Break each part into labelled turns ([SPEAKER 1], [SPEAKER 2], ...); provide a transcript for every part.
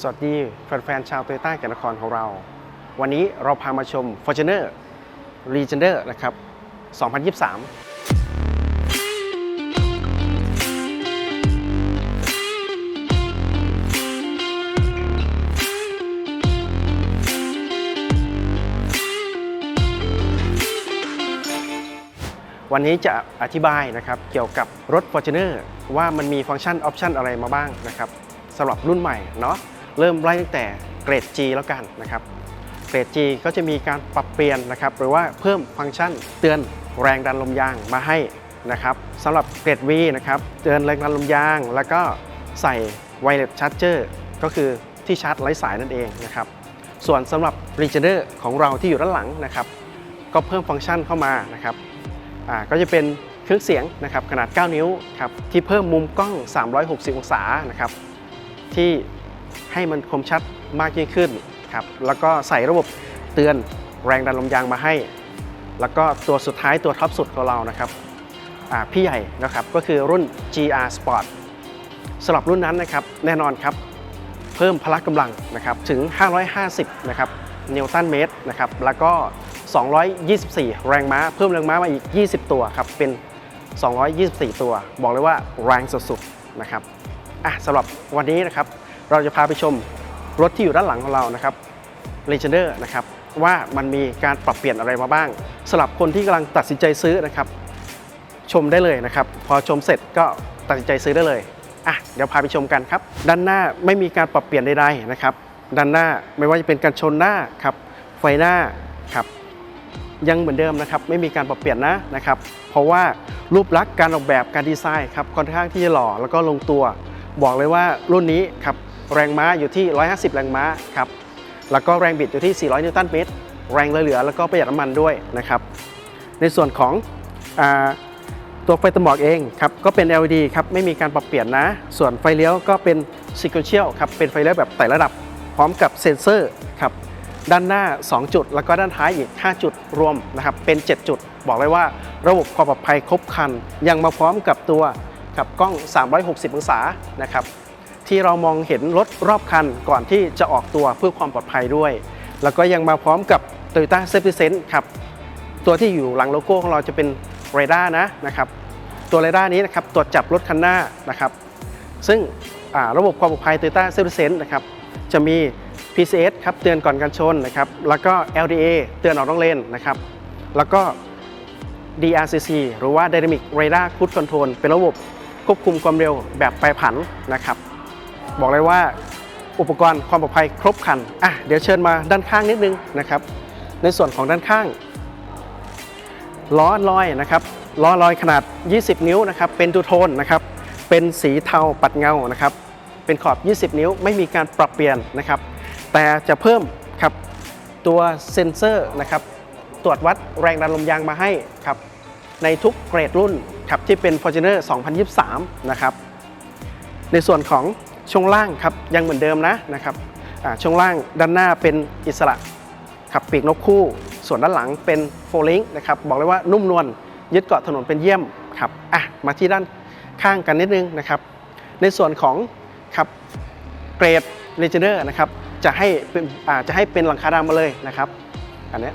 [SPEAKER 1] สวัสดีแฟนๆชาวโตโยต้าแก่นนครของเรา วันนี้เราพามาชม Fortuner Legender นะครับ 2023วันนี้จะอธิบายนะครับเกี่ยวกับรถ Fortuner ว่ามันมีฟังก์ชันออปชันอะไรมาบ้างนะครับสำหรับรุ่นใหม่เนาะ เริ่มไล่ตั้งแต่เกรด G แล้วกันนะครับ เกรด G ก็จะมีการปรับเปลี่ยนนะครับ หรือว่าเพิ่มฟังก์ชันเตือนแรงดันลมยางมาให้นะครับสำหรับเกรด V นะครับ เตือนแรงดันลมยาง แล้วก็ใส่ไวเลสชาร์จเจอร์ก็คือที่ชาร์จไร้สายนั่นเองนะครับ ส่วนสำหรับ Legender ของเราที่อยู่ด้านหลังนะครับ ก็เพิ่มฟังก์ชันเข้ามานะครับก็จะเป็นเครื่องเสียงนะครับขนาด 9 นิ้วครับที่เพิ่มมุมกล้อง 360 องศานะครับที่ ให้มันคมชัดมากยิ่งขึ้นครับแล้วก็ใส่ระบบเตือนแรงดันลมยางมาให้ แล้วก็ตัวสุดท้ายตัวท็อปสุดของเรานะครับพี่ใหญ่นะครับก็คือรุ่น GR Sport สำหรับรุ่นนั้นนะครับแน่นอนครับเพิ่มพละกำลังนะครับถึง 550 นะครับนิวตันเมตรนะครับแล้วก็ 224 แรงม้า เพิ่มแรงม้ามาอีก 20 ตัวครับเป็น 224 ตัว บอกเลยว่าแรงสุดๆนะครับอะสำหรับวันนี้นะครับ เราจะพาไปชมรถที่อยู่ด้านหลังของเรานะครับ Legender นะครับว่ามันมีการปรับเปลี่ยนอะไรมาบ้างสำหรับคนที่กำลังตัดสินใจซื้อนะครับ ชมได้เลยนะครับ พอชมเสร็จก็ตัดสินใจซื้อได้เลยอะเดี๋ยวพาไปชมกันครับ ด้านหน้าไม่มีการปรับเปลี่ยนใดๆนะครับ ด้านหน้าไม่ว่าจะเป็นการชนหน้าครับไฟหน้าครับยังเหมือนเดิมนะครับไม่มีการปรับเปลี่ยนนะนะครับ เพราะว่ารูปลักษณ์การออกแบบการดีไซน์ครับค่อนข้างที่จะหล่อแล้วก็ลงตัว บอกเลยว่ารุ่นนี้ครับ แรงม้าอยู่ที่ 150 แรงม้าครับ แล้วก็แรงบิดอยู่ที่ 400 นิวตันเมตร แรงเหลือๆแล้วก็ประหยัดน้ำมันด้วยนะครับ ในส่วนของอตัวไฟตะหมอกเองครับก็เป็น LED ครับไม่มีการปรับเปลี่ยนนะ ส่วนไฟเลี้ยวก็เป็น sequential ครับเป็นไฟเลี้ยวแบบไต่ระดับพร้อมกับเซ็นเซอร์ครับด้านหน้า 2 จุด แล้วก็ด้านท้ายอีก 5 จุดรวมนะครับเป็น 7 จุด บอกเลยว่าระบบความปลอดภัยครบครัน ยังมาพร้อมกับตัวกับกล้อง 360 องศานะครับ ที่เรามองเห็นรถรอบคันก่อนที่จะออกตัวเพื่อความปลอดภัยด้วย แล้วก็ยังมาพร้อมกับ Toyota Safety Sense ครับตัวที่อยู่หลังโลโก้ของเราจะเป็นเรดาร์นะนะครับตัวเรดาร์นี้นะครับตรวจจับรถคันหน้านะครับ ซึ่งระบบความปลอดภัย Toyota Safety Sense นะครับจะมี PCS ครับเตือนก่อนการชนนะครับแล้วก็ LDA เตือนออกนอกเลนนะครับแล้วก็ DRCC หรือว่า Dynamic Radar Cruise Control เป็นระบบควบคุมความเร็วแบบแปผันนะครับ บอกเลยว่าอุปกรณ์ความปลอดภัยครบครันอะเดี๋ยวเชิญมาด้านข้างนิดนึงนะครับ ในส่วนของด้านข้าง ล้อลอยนะครับล้อลอยขนาด 20 นิ้วนะครับ เป็นทูโทนนะครับ เป็นสีเทาปัดเงานะครับ เป็นขอบ 20 นิ้วไม่มีการปรับเปลี่ยนนะครับ แต่จะเพิ่มครับตัวเซ็นเซอร์นะครับ ตรวจวัดแรงดันลมยางมาให้ครับ ในทุกเกรดรุ่นครับที่เป็น Fortuner 2023 นะครับ ในส่วนของ ช่วงล่างครับยังเหมือนเดิมนะนะครับช่วงล่างด้านหน้าเป็นอิสระขับปีกนกคู่ ส่วนด้านหลังเป็นโฟลิงนะครับบอกเลยว่านุ่มนวลยึดเกาะถนนเป็นเยี่ยมครับอะมาที่ด้านข้างกันนิดนึงนะครับ ในส่วนของครับเกรดเลเจนเดอร์นะครับจะให้เป็นอาจะให้เป็นหลังคาดำมาเลยนะครับอันนี้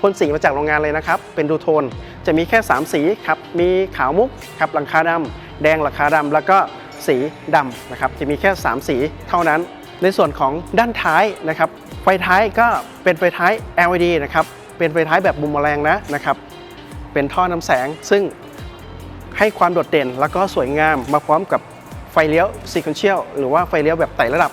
[SPEAKER 1] พ่นสีมาจากโรงงานเลยนะครับ เป็นดูโทนจะมีแค่ 3 สีครับมีขาวมุกครับหลังคาดำแดงหลังคาดำแล้วก็ สีดำนะครับจะมีแค่ 3 สีเท่านั้น ในส่วนของด้านท้ายนะครับไฟท้ายก็เป็นไฟท้าย LED นะครับเป็นไฟท้ายแบบมุมแมลงนะนะครับเป็นท่อนำแสงซึ่งให้ความโดดเด่นแล้วก็สวยงามมาพร้อมกับไฟเลี้ยว sequential หรือว่าไฟเลี้ยวแบบไต่ระดับ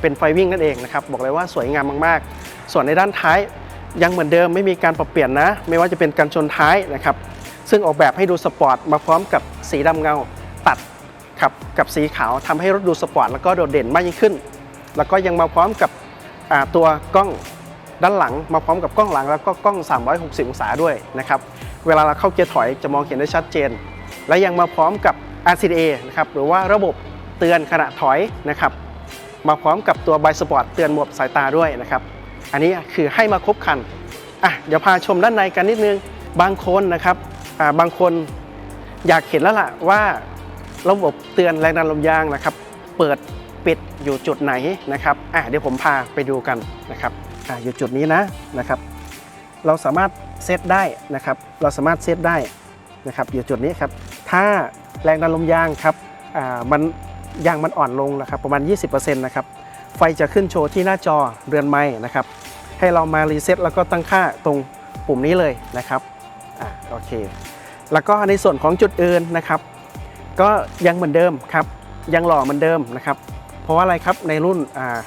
[SPEAKER 1] เป็นไฟวิ่งนั่นเองนะครับบอกเลยว่าสวยงามมากๆ ส่วนในด้านท้ายยังเหมือนเดิมไม่มีการปรับเปลี่ยนนะ ไม่ว่าจะเป็นการชนท้ายนะครับซึ่งออกแบบให้ดูสปอร์ตมาพร้อมกับสีดำเงาตัด ครับกับสีขาวทำให้รถดูสปอร์ตแล้วก็โดดเด่นมากยิ่งขึ้น แล้วก็ยังมาพร้อมกับตัวกล้องด้านหลังมาพร้อมกับกล้องหลังแล้วก็กล้อง 360 องศาด้วยนะครับเวลาเราเข้าเกียร์ถอยจะมองเห็นได้ชัดเจน และยังมาพร้อมกับ RCA นะครับหรือว่าระบบเตือนขณะถอยนะครับมาพร้อมกับตัวไบสปอร์ตเตือนหมวดสายตาด้วยนะครับอันนี้คือให้มาครบครันอะเดี๋ยวพาชมด้านในกันนิดนึงบางคนนะครับบางคนอยากเห็นแล้วล่ะว่า ระบบเตือนแรงดันลมยางนะครับ เปิดปิดอยู่จุดไหนนะครับอะเดี๋ยวผมพาไปดูกันนะครับอะอยู่จุดนี้นะนะครับ เราสามารถเซตได้นะครับ เราสามารถเซตได้นะครับ อยู่จุดนี้ครับ ถ้าแรงดันลมยางครับอ่ามันยางมันอ่อนลงนะครับประมาณ 20%นะครับไฟจะขึ้นโชว์ที่หน้าจอเรือนไม้นะครับ ให้เรามารีเซ็ตแล้วก็ตั้งค่าตรงปุ่มนี้เลยนะครับอ่าโอเค แล้วก็ในส่วนของจุดอื่นนะครับ ก็ยังเหมือนเดิมครับ ยังหล่อเหมือนเดิมนะครับ เพราะว่าอะไรครับในรุ่นอ่า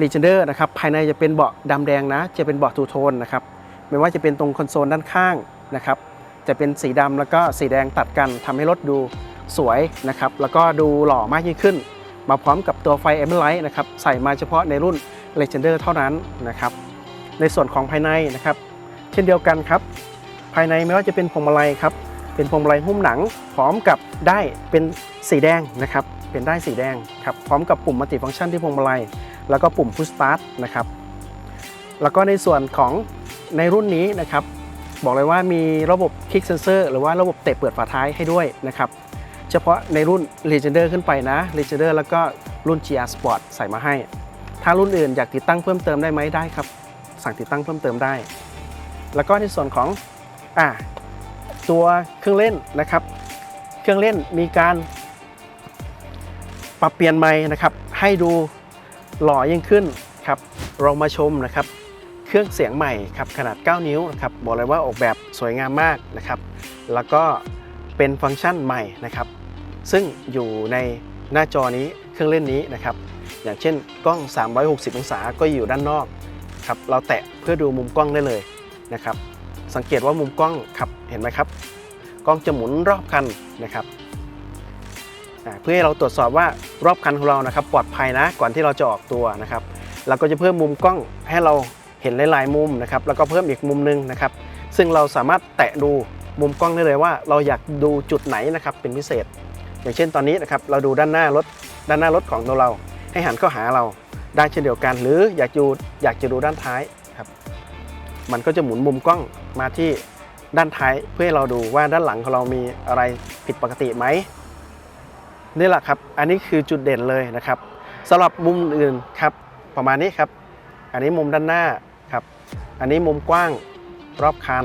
[SPEAKER 1] l e g e n d e r นะครับภายในจะเป็นเบาะดำแดงนะ จะเป็นเบาะทูโทนนะครับไม่ว่าจะเป็นตรงคอนโซลด้านข้างนะครับ จะเป็นสีดำแล้วก็สีแดงตัดกันทำให้รถดูสวยนะครับ แล้วก็ดูหล่อมากยิ่งขึ้น มาพร้อมกับตัวไฟ a m b i e n Light นะครับใส่มาเฉพาะในรุ่น Legender เท่านั้นนะครับในส่วนของภายในนะครับ เช่นเดียวกันครับ ภายในไม่ว่าจะเป็นพวงมาลัยครับ เป็นพวงมาลัยหุ้มหนัง พร้อมกับได้เป็นสีแดงนะครับ เป็นได้สีแดงครับ พร้อมกับปุ่มมัลติฟังก์ชันที่พวงมาลัย แล้วก็ปุ่ม Push Start นะครับ แล้วก็ในส่วนของในรุ่นนี้นะครับ บอกเลยว่ามีระบบ Kick Sensor หรือว่าระบบเตะเปิดฝาท้ายให้ด้วยนะครับ เฉพาะในรุ่น Legender ขึ้นไปนะ Legender แล้วก็รุ่น GR Sport ใส่มาให้ ถ้ารุ่นอื่นอยากติดตั้งเพิ่มเติมได้ไหมได้ครับ สั่งติดตั้งเพิ่มเติมได้ แล้วก็ในส่วนของอ่า ตัวเครื่องเล่นนะครับ เครื่องเล่นมีการปรับเปลี่ยนใหม่นะครับ ให้ดูหล่อยิ่งขึ้นครับเรามาชมนะครับ เครื่องเสียงใหม่ครับขนาด 9 นิ้วนะครับบอกเลยว่าออกแบบสวยงามมากนะครับ แล้วก็เป็นฟังก์ชันใหม่นะครับ ซึ่งอยู่ในหน้าจอนี้เครื่องเล่นนี้นะครับ อย่างเช่นกล้อง 360 องศาก็อยู่ด้านนอกครับเราแตะเพื่อดูมุมกล้องได้เลยนะครับ สังเกตว่ามุมกล้องครับเห็นไหมครับ กล้องจะหมุนรอบคันนะครับเพื่อให้เราตรวจสอบว่ารอบคันของเรานะครับ ปลอดภัยนะก่อนที่เราจะออกตัวนะครับเราก็จะเพิ่มมุมกล้องให้เราเห็นหลาย ๆ มุมนะครับ แล้วก็เพิ่มอีกมุมหนึงนะครับ ซึ่งเราสามารถแตะดูมุมกล้องได้เลยว่าเราอยากดูจุดไหนนะครับเป็นพิเศษ อย่างเช่นตอนนี้นะครับเราดูด้านหน้ารถด้านหน้ารถของเรา ให้หันเข้าหาเราได้เช่นเดียวกัน หรืออยากดูอยากจะดูด้านท้าย มันก็จะหมุนมุมกล้องมาที่ด้านท้ายเพื่อให้เราดูว่าด้านหลังของเรามีอะไรผิดปกติไหมนี่แหละครับ อันนี้คือจุดเด่นเลยนะครับสำหรับมุมอื่นครับประมาณนี้ครับ อันนี้มุมด้านหน้าครับ อันนี้มุมกว้างรอบคัน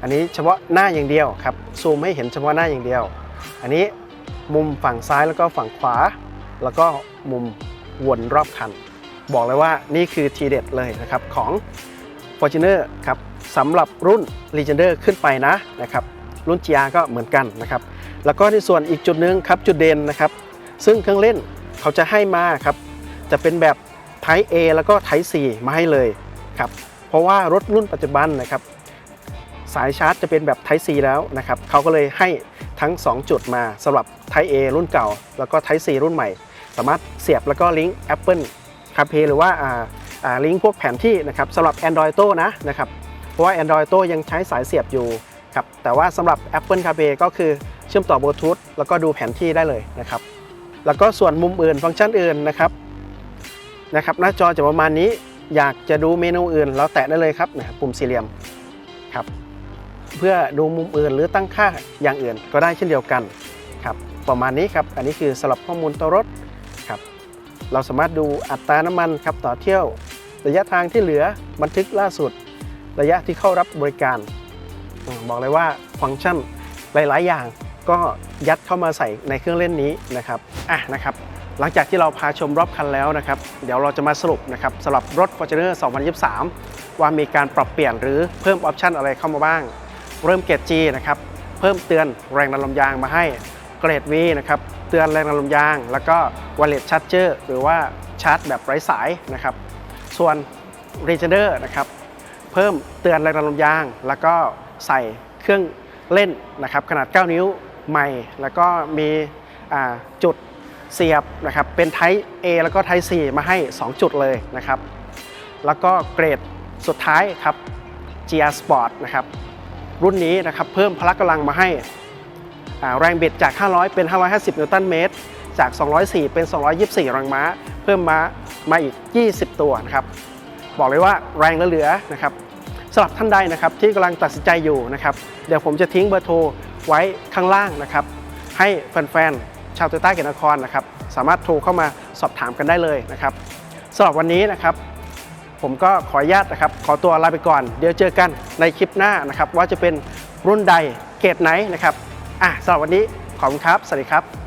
[SPEAKER 1] อันนี้เฉพาะหน้าอย่างเดียวครับซูมให้เห็นเฉพาะหน้าอย่างเดียว อันนี้มุมฝั่งซ้ายแล้วก็ฝั่งขวา แล้วก็มุมวนรอบคัน บอกเลยว่านี่คือทีเด็ดเลยนะครับของ Fortuner ครับสำหรับรุ่น Legender ขึ้นไปนะนะครับรุ่น GR ก็เหมือนกันนะครับ แล้วก็ในส่วนอีกจุดหนึ่งครับจุดเด่นนะครับ ซึ่งเครื่องเล่นเขาจะให้มาครับ จะเป็นแบบ Type A แล้วก็ Type C มาให้เลยครับ เพราะว่ารถรุ่นปัจจุบันนะครับ สายชาร์จจะเป็นแบบ Type C แล้วนะครับเขาก็เลยให้ทั้ง 2 จุดมาสำหรับ Type A รุ่นเก่า แล้วก็ Type C รุ่นใหม่ สามารถเสียบแล้วก็ลิงก์ Apple CarPlay หรือว่าาาลิงก์พวกแผนที่นะครับสำหรับ Android Auto นะนะครับเพราะว่า Android Auto ยังใช้สายเสียบอยู่ครับแต่ว่าสำหรับ Apple CarPlay ก็คือเชื่อมต่อบลูทูธแล้วก็ดูแผนที่ได้เลยนะครับแล้วก็ส่วนมุมอื่นฟังก์ชันอื่นนะครับนะครับหน้าจอจะประมาณนี้อยากจะดูเมนูอื่น เราแตะได้เลยครับนะครับปุ่มสี่เหลี่ยมครับเพื่อดูมุมอื่นหรือตั้งค่าอย่างอื่นก็ได้เช่นเดียวกันครับประมาณนี้ครับอันนี้คือสำหรับข้อมูลตัวรถ เราสามารถดูอัตราน้ำมันครับต่อเที่ยว ระยะทางที่เหลือบันทึกล่าสุด ระยะที่เข้ารับบริการ บอกเลยว่าฟังก์ชันหลาย ๆ อย่างก็ยัดเข้ามาใส่ในเครื่องเล่นนี้นะครับอะนะครับหลังจากที่เราพาชมรอบคันแล้วนะครับ เดี๋ยวเราจะมาสรุปนะครับสำหรับรถ Fortuner 2023 ว่ามีการปรับเปลี่ยนหรือเพิ่มออปชันอะไรเข้ามาบ้าง เริ่มเกรด G นะครับ เพิ่มเตือนแรงดันลมยางมาให้ เกรด V นะครับ เตือนแรงดันลมยาง แล้วก็ Wireless Charger หรือว่าชาร์จแบบไร้สายนะครับ ส่วน r e g e n e r นะครับเพิ่มเตือนแรงดันลมยาง แล้วก็ใส่เครื่องเล่นนะครับขนาด 9 นิ้วใหม่ แล้วก็มีจุดเสียบนะครับเป็น Type A แล้วก็ Type C มาให้ 2 จุดเลยนะครับ แล้วก็เกรดสุดท้ายครับ GR Sport นะครับรุ่นนี้นะครับเพิ่มพละกำลังมาให้ แรงบิดจาก 500 เป็น 550 นิวตันเมตร จาก 204 เป็น 224 แรงม้า เพิ่มม้ามาอีก 20 ตัวนะครับ บอกเลยว่าแรงเหลือนะครับสำหรับท่านใดนะครับที่กำลังตัดสินใจอยู่นะครับเดี๋ยวผมจะทิ้งเบอร์โทรไว้ข้างล่างนะครับให้แฟนๆชาวโตโยต้าเกียรตินครนะครับสามารถโทรเข้ามาสอบถามกันได้เลยนะครับสำหรับวันนี้นะครับผมก็ขออนุญาตนะครับ ขอตัวลาไปก่อน เดี๋ยวเจอกันในคลิปหน้านะครับ ว่าจะเป็นรุ่นใดเกรดไหนนะครับ อะสำหรับวันนี้ขอบคุณครับ สวัสดีครับ